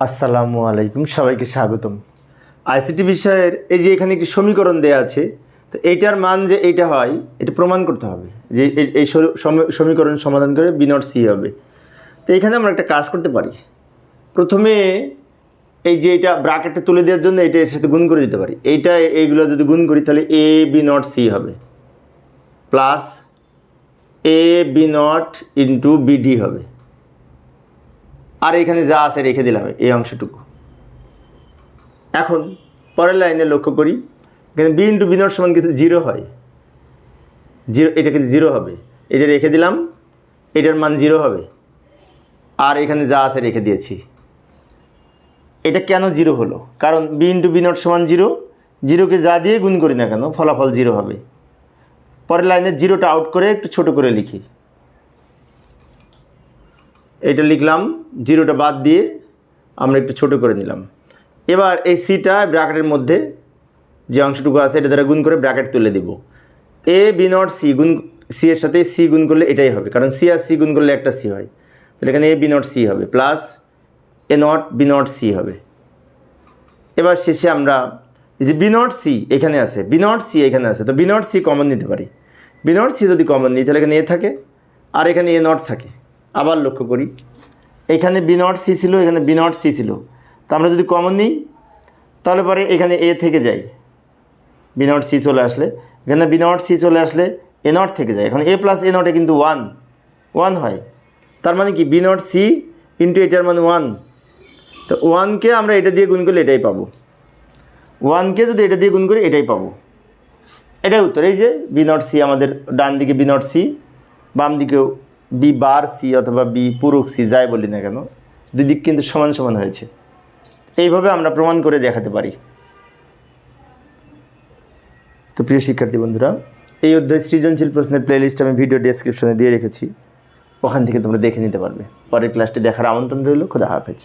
আসসালামু আলাইকুম, সবাইকে স্বাগতম। আইসিটি বিষয়ের এই যে এখানে একটি সমীকরণ দেয়া আছে, তো এইটার মান যে এইটা হয়, এটা প্রমাণ করতে হবে যে এই- সমীকরণ সমাধান করে বি নট সি হবে। তো এখানে আমরা একটা কাজ করতে পারি। প্রথমে এই যে এটা ব্রাকেটটা তুলে দেওয়ার জন্য এটা এর সাথে গুণ করে দিতে পারি। এইটা, এইগুলো যদি গুণ করি, তাহলে এ বি নট সি হবে। Plus A B not into B D হবে। আর এখানে যা আছে রেখে দিলাম এই অংশটুকু। এখন পরের লাইনে লক্ষ্য করি, এখানে বি ইন্টু বি নট সমান কিন্তু জিরো হয়। জিরো এটা কিন্তু জিরো হবে। এটা রেখে দিলাম, এটার মান জিরো হবে। আর এখানে যা আছে রেখে দিয়েছি। এটা কেন জিরো হলো? কারণ বি ইন্টু বি সমান জিরো জিরোকে যা দিয়ে গুণ করি না কেন, ফলাফল জিরো হবে। পরের লাইনে জিরোটা আউট করে একটু ছোট করে লিখি। এটা লিখলাম, জিরোটা বাদ দিয়ে আমরা একটু ছোট করে নিলাম। এবার এই সিটা ব্র্যাকেটের মধ্যে যে অংশটুকু আছে এটা দ্বারা গুণ করে ব্র্যাকেট তুলে দিব। এ বি নট সি গুণ সি এর সাথে সি গুণ করলে এটাই হবে, কারণ সি আর সি গুণ করলে একটা সি হয়। তাহলে এখানে এ বি নট সি হবে plus A not B not C হবে। এবার শেষে আমরা যে বি নট সি এখানে আছে বি নট সি এখানে আছে, তো বি নট সি কমন নিতে পারি। বি নট সি যদি কমন নিই, তাহলে এখানে এ থাকে, আর এখানে এ নট থাকে। আবার লক্ষ্য করি। এখানে বি নট সি ছিল, এখানে বি নট সি ছিল। তো আমরা যদি কমন নিই, তাহলে পরে এখানে এ থেকে যাই। বি নট সি চলে আসলে। এখানে বি নট সি চলে আসলে এ নট থেকে যায়। এখন এ প্লাস এ নটে কিন্তু ওয়ান ওয়ান হয়। তার মানে কি? বি নট সি ইন্টু এটার মানে ওয়ান তো ওয়ানকে আমরা এটা দিয়ে গুণ করলে এটাই পাবো। ওয়ানকে যদি এটা দিয়ে গুণ করি, এটাই পাবো। এটাই উত্তর। এই যে বি নট সি আমাদের ডান দিকে বি নট সি বাম দিকেও বি বার সি অথবা বি পুরুক সি যাই বলি না কেন, দুই দিক কিন্তু সমান সমান হয়েছে। এইভাবে আমরা প্রমাণ করে দেখাতে পারি। তো প্রিয় শিক্ষার্থী বন্ধুরা, এই অধ্যায় সৃজনশীল প্রশ্নের প্লেলিস্ট আমি ভিডিও ডেসক্রিপশনে দিয়ে রেখেছি। ওখান থেকে তোমরা দেখে নিতে পারবে। পরের ক্লাসটি দেখার আমন্ত্রণ রইল। খোদা হাফেজ।